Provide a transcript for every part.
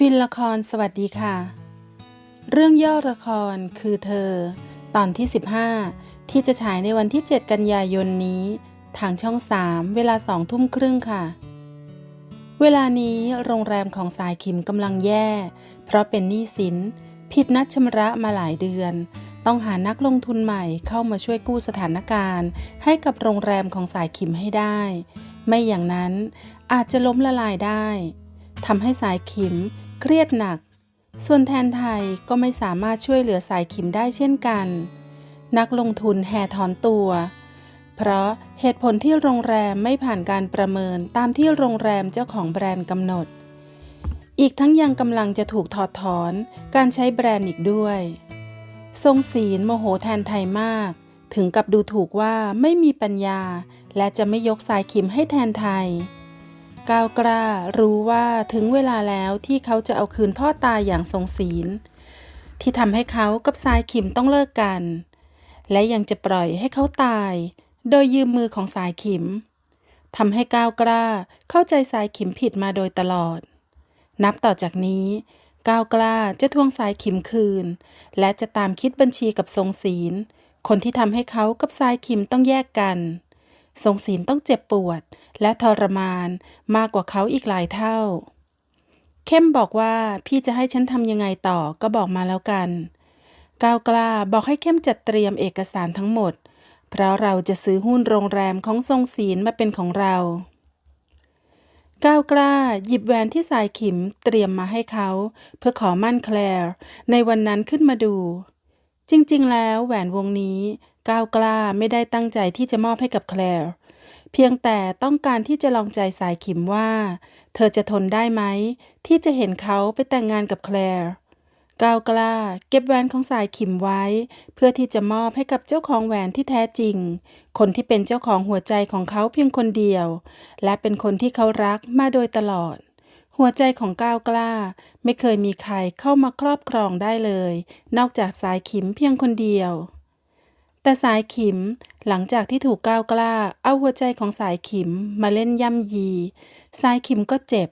ฟินละครสวัสดีค่ะ เรื่องย่อละครคือเธอ ตอนที่ 15 ที่จะฉายในวันที่ 7 กันยายนนี้ ทางช่อง 3 เวลา2ทุ่มครึ่งค่ะ เวลานี้โรงแรมของสายขิมกำลังแย่ เพราะเป็นหนี้สิน ผิดนัดชำระมาหลายเดือน ต้องหานักลงทุนใหม่เข้ามาช่วยกู้สถานการณ์ ให้กับโรงแรมของสายขิมให้ได้ ไม่อย่างนั้นอาจจะล้มละลายได้ทำให้สายขิม เครียดหนัก ส่วนแทนไทยก็ไม่สามารถช่วยเหลือสายขิมได้เช่นกัน นักลงทุนแห่ถอนตัว เพราะเหตุผลที่โรงแรมไม่ผ่านการประเมินตามที่โรงแรมเจ้าของแบรนด์กำหนด อีกทั้งยังกำลังจะถูกถอดถอนการใช้แบรนด์อีกด้วย ทรงศีลโมโหแทนไทยมาก ถึงกับดูถูกว่าไม่มีปัญญา และจะไม่ยกสายขิมให้แทนไทย ก้าวกล้ารู้ว่าถึงเวลาแล้วที่เขาจะเอาคืนพ่อตาอย่างทรงศีล ที่ทำให้เขากับสายขิมต้องเลิกกัน และยังจะปล่อยให้เขาตาย โดยยืมมือของสายขิมทำให้ก้าวกล้าเข้าใจสายขิมผิดมาโดยตลอด นับต่อจากนี้ก้าวกล้าจะทวงสายขิมคืน และจะตามคิดบัญชีกับทรงศีล คนที่ทำให้เขากับสายขิมต้องแยกกัน ทรงศีลต้องเจ็บปวด และทรมานมากกว่าเขาอีกหลายเท่า เข้มบอกว่าพี่จะให้ฉันทำยังไงต่อก็บอกมาแล้วกัน ก้าวกล้าบอกให้เข้มจัดเตรียมเอกสารทั้งหมด เพราะเราจะซื้อหุ้นโรงแรมของทรงศีลมาเป็นของเรา ก้าวกล้าหยิบแหวนที่สายขิมเตรียมมาให้เขา เพื่อขอมั่นแคลร์ในวันนั้นขึ้นมาดูจริงๆ แล้วแหวนวงนี้ ก้าวกล้าไม่ได้ตั้งใจที่จะมอบให้กับแคลร์ เพียงแต่ต้องการที่จะลองใจสายขิมว่า เธอจะทนได้ไหม ที่จะเห็นเขาไปแต่งงานกับแคลร์ก้าวกล้า เก็บแหวนของสายขิมไว้ เพื่อที่จะมอบให้กับเจ้าของแหวนที่แท้จริง คนที่เป็นเจ้าของหัวใจของเขาเพียงคนเดียว และเป็นคนที่เขารักมาโดยตลอด หัวใจของก้าวกล้า ไม่เคยมีใครเข้ามาครอบครองได้เลย นอกจากสายขิมเพียงคนเดียว แต่สายขิมหลังจากที่ถูกก้าวกล้า เอาหัวใจของสายขิมมาเล่นย่ำยี สายขิมก็เจ็บ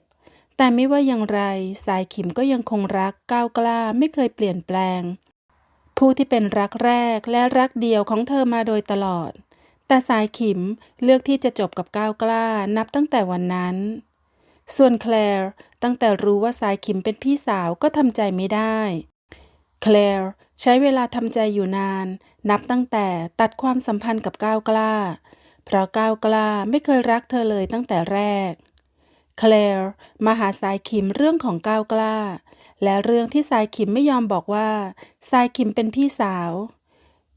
แต่ไม่ว่าอย่างไร สายขิมก็ยังคงรักก้าวกล้าไม่เคยเปลี่ยนแปลง ผู้ที่เป็นรักแรกและรักเดียวของเธอมาโดยตลอด แต่สายขิมเลือกที่จะจบกับก้าวกล้านับตั้งแต่วันนั้น ส่วนแคลร์ตั้งแต่รู้ว่าสายขิมเป็นพี่สาวก็ทำใจไม่ได้ แคลร์ใช้เวลาทำใจอยู่นาน นับตั้งแต่ตัดความสัมพันธ์กับก้าวกล้า เพราะก้าวกล้าไม่เคยรักเธอเลยตั้งแต่แรก แคลร์มาหาสายขิมเรื่องของก้าวกล้า และเรื่องที่สายขิมไม่ยอมบอกว่าสายขิมเป็นพี่สาว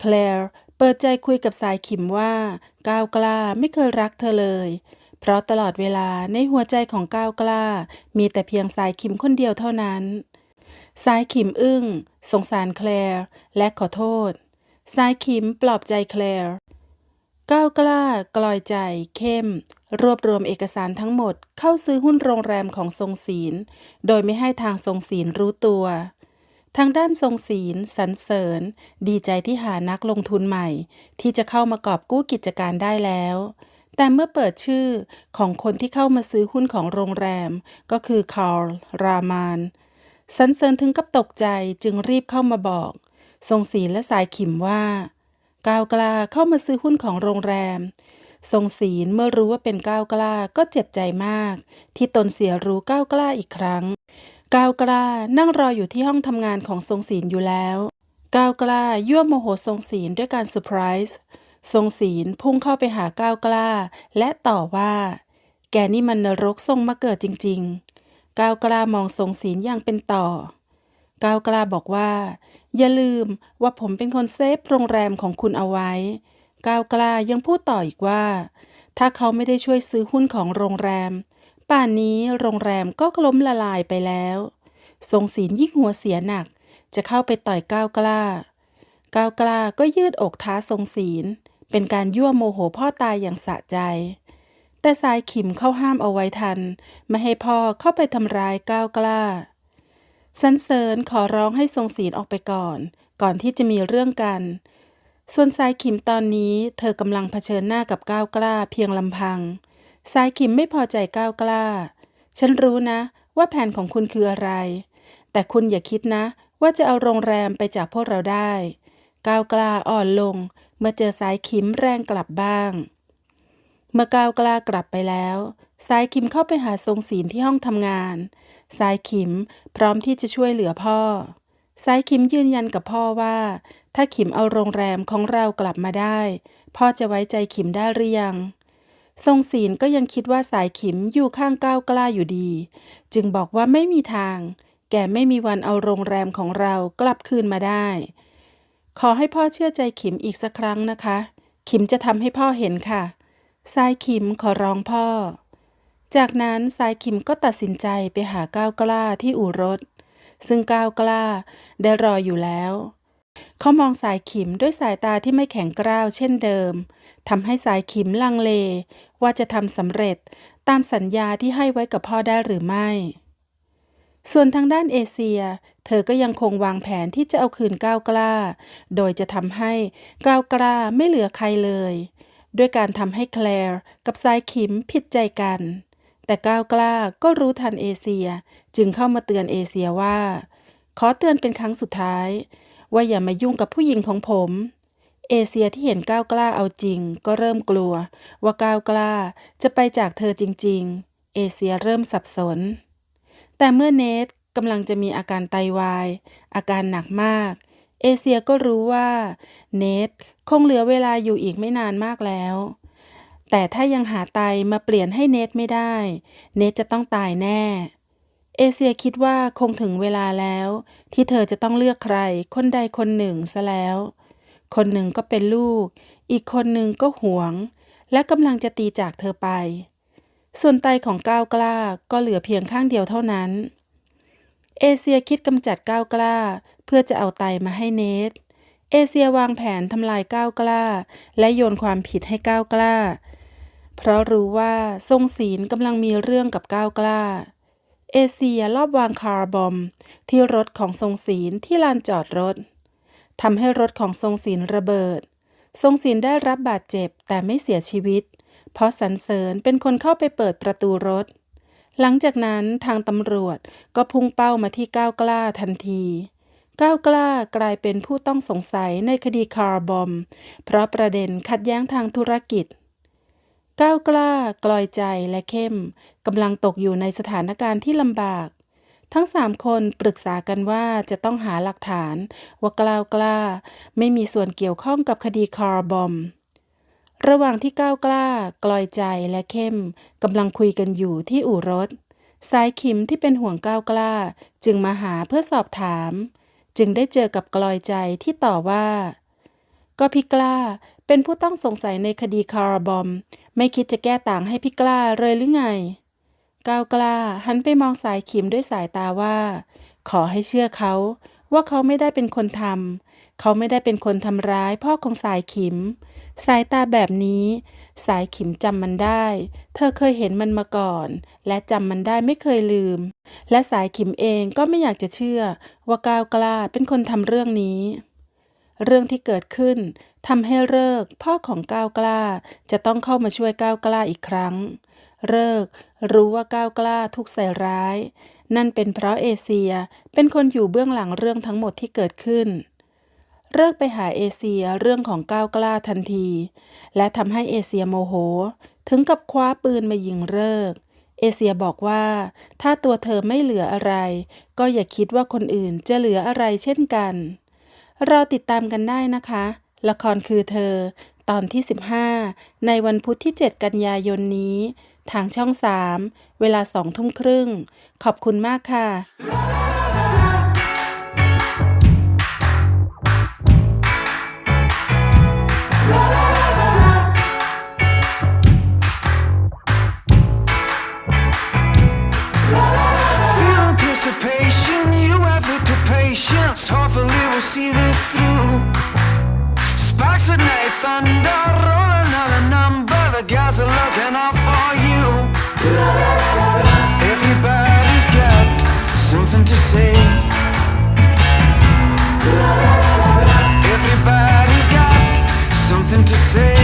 แคลร์เปิดใจคุยกับสายขิมว่าก้าวกล้าไม่เคยรักเธอเลย เพราะตลอดเวลาในหัวใจของก้าวกล้า มีแต่เพียงสายขิมคนเดียวเท่านั้นสายขิมอึ้ง สงสารแคลร์ และขอโทษ สายขิมปลอบใจแคลร์ก้าวกล้ากลอยใจ เข้ม รวบรวมเอกสารทั้งหมดเข้าซื้อหุ้นโรงแรมของทรงศีล โดยไม่ให้ทางทรงศีลรู้ตัว ทางด้านทรงศีลสรรเสริญ ดีใจที่หานักลงทุนใหม่ ที่จะเข้ามากอบกู้กิจการได้แล้ว แต่เมื่อเปิดชื่อของคนที่เข้ามาซื้อหุ้นของโรงแรม ก็คือคาร์ลรามานสันเสริญถึงกับตกใจจึงรีบเข้ามาบอก ทรงศีลและสายขิมว่าก้าวกล้าเข้ามาซื้อหุ้นของโรงแรม ทรงศีลเมื่อรู้ว่าเป็นก้าวกล้าก็เจ็บใจมาก ที่ตนเสียรู้ก้าวกล้าอีกครั้ง ก้าวกล้านั่งรออยู่ที่ห้องทำงานของทรงศีลอยู่แล้วก้าวกล้ายั่วโมโหทรงศีลด้วยการเซอร์ไพรส์ทรงศีลพุ่งเข้าไปหาก้าวกล้า และต่อว่า แกนี่มันนรกทรงมาเกิดจริง ๆ ก้าวกล้ามองทรงศีลอย่างเป็นต่อ ก้าวกล้าบอกว่า อย่าลืมว่าผมเป็นคนเซฟโรงแรมของคุณเอาไว้ ก้าวกล้ายังพูดต่ออีกว่า ถ้าเขาไม่ได้ช่วยซื้อหุ้นของโรงแรม ป่านนี้โรงแรมก็ล้มละลายไปแล้วทรงศีลยิ่งหัวเสียหนัก จะเข้าไปต่อยก้าวกล้า ก้าวกล้าก็ยืดอกท้าทรงศีล เป็นการยั่วโมโหพ่อตายอย่างสะใจ แต่สายขิมเข้าห้ามเอาไว้ทัน ไม่ให้พ่อเข้าไปทำร้ายก้าวกล้า สันเสริญขอร้องให้ทรงศีลออกไปก่อน ก่อนที่จะมีเรื่องกัน ส่วนสายขิมตอนนี้เธอกำลังเผชิญหน้ากับก้าวกล้าเพียงลำพัง สายขิมไม่พอใจก้าวกล้า ฉันรู้นะ ว่าแผนของคุณคืออะไร แต่คุณอย่าคิดนะ ว่าจะเอาโรงแรมไปจากพวกเราได้ ก้าวกล้าอ่อนลง เมื่อเจอสายขิมแรงกลับบ้าง เมื่อก้าวกล้ากลับไปแล้ว สายขิมเข้าไปหาทรงศีลที่ห้องทำงาน สายขิมพร้อมที่จะช่วยเหลือพ่อ สายขิมยืนยันกับพ่อว่า ถ้าขิมเอาโรงแรมของเรากลับมาได้ พ่อจะไว้ใจขิมได้หรือยัง ทรงศีลก็ยังคิดว่าสายขิมอยู่ข้างก้าวกล้าอยู่ดี จึงบอกว่าไม่มีทาง แกไม่มีวันเอาโรงแรมของเรากลับคืนมาได้ ขอให้พ่อเชื่อใจขิมอีกสักครั้งนะคะ ขิมจะทำให้พ่อเห็นค่ะ สายขิมขอร้องพ่อ จากนั้นสายขิมก็ตัดสินใจไปหาก้าวกล้าที่อู่รถ ซึ่งก้าวกล้าได้รออยู่แล้ว เขามองสายขิมด้วยสายตาที่ไม่แข็งกร้าวเช่นเดิมทำให้สายขิมลังเล ว่าจะทำสำเร็จตามสัญญาที่ให้ไว้กับพ่อได้หรือไม่ ส่วนทางด้านเอเชีย เธอก็ยังคงวางแผนที่จะเอาคืนก้าวกล้า โดยจะทำให้ก้าวกล้าไม่เหลือใครเลย ด้วยการทำให้แคลร์กับสายขิมผิดใจกัน แต่ก้าวกล้าก็รู้ทันเอเชีย จึงเข้ามาเตือนเอเชียว่า ขอเตือนเป็นครั้งสุดท้าย ว่าอย่ามายุ่งกับผู้หญิงของผม เอเชียที่เห็นก้าวกล้าเอาจริง ก็เริ่มกลัว ว่าก้าวกล้าจะไปจากเธอจริง ๆ เอเชียเริ่มสับสน แต่เมื่อเนทกำลังจะมีอาการไตวาย อาการหนักมาก เอเชียก็รู้ว่า เนทคงเหลือเวลาอยู่อีกไม่นานมากแล้ว แต่ถ้ายังหาไตมาเปลี่ยนให้เนทไม่ได้ เนทจะต้องตายแน่ เอเชียคิดว่าคงถึงเวลาแล้ว ที่เธอจะต้องเลือกใคร คนใดคนหนึ่งซะแล้ว คนหนึ่งก็เป็นลูก อีกคนหนึ่งก็หวง และกำลังจะตีจากเธอไป ส่วนไตของก้าวกล้าก็เหลือเพียงข้างเดียวเท่านั้น เอเชียคิดกำจัดก้าวกล้า เพื่อจะเอาไตมาให้เนทเอเชียวางแผนทำลายก้าวกล้า และโยนความผิดให้ก้าวกล้า เพราะรู้ว่าทรงศีลกำลังมีเรื่องกับก้าวกล้า เอเชียลอบวางคาร์บอม ที่รถของทรงศีลที่ลานจอดรถทำให้รถของทรงศีลระเบิด ทรงศีลได้รับบาดเจ็บแต่ไม่เสียชีวิต เพราะสรรเสริญเป็นคนเข้าไปเปิดประตูรถ หลังจากนั้นทางตำรวจก็พุ่งเป้ามาที่ก้าวกล้าทันที ก้าวกล้ากลายเป็นผู้ต้องสงสัยในคดีคาร์บอม เพราะประเด็นขัดแย้งทางธุรกิจ ก้าวกล้ากลอยใจและเข้มกำลังตกอยู่ในสถานการณ์ที่ลำบาก ทั้งสามคนปรึกษากันว่าจะต้องหาหลักฐาน ว่ากล้าวกล้า ไม่มีส่วนเกี่ยวข้องกับคดีคาร์บอม ระหว่างที่ก้าวกล้ากลอยใจและเข้มกำลังคุยกันอยู่ที่อู่รถ สายขิมที่เป็นห่วงก้าวกล้า จึงมาหาเพื่อสอบถาม จึงได้เจอกับกลอยใจที่ต่อว่า ก็พี่กล้า เป็นผู้ต้องสงสัยในคดีคาร์บอม ไม่คิดจะแก้ต่างให้พี่กล้าเลยหรือไง ก้าวกล้าหันไปมองสายขิมด้วยสายตาว่า ขอให้เชื่อเขา ว่าเขาไม่ได้เป็นคนทำเขาไม่ได้เป็นคนทำร้ายพ่อของสายขิม สายตาแบบนี้ สายขิมจำมันได้ เธอเคยเห็นมันมาก่อน และจำมันได้ไม่เคยลืม และสายขิมเองก็ไม่อยากจะเชื่อ ว่าก้าวกล้าเป็นคนทำเรื่องนี้เรื่องที่เกิดขึ้น ทำให้เลิกพ่อของก้าวกล้าจะต้องเข้ามาช่วยก้าวกล้าอีกครั้ง เลิกรู้ว่าก้าวกล้าทุกใส่ร้าย นั่นเป็นเพราะเอเชียเป็นคนอยู่เบื้องหลังเรื่องทั้งหมดที่เกิดขึ้น เลิกไปหาเอเชียเรื่องของก้าวกล้าทันที และทำให้เอเชียโมโห ถึงกับคว้าปืนมายิงเลิกเอเชียบอกว่า ถ้าตัวเธอไม่เหลืออะไร ก็อย่าคิดว่าคนอื่นจะเหลืออะไรเช่นกัน เราติดตามกันได้นะคะ ละครคือเธอ ตอนที่ 15 ในวันพุธที่ 7 กันยายนนี้ ทางช่อง 3 เวลาสองทุ่มครึ่ง ขอบคุณมากค่ะ Everybody's got something to say. Everybody's got something to say.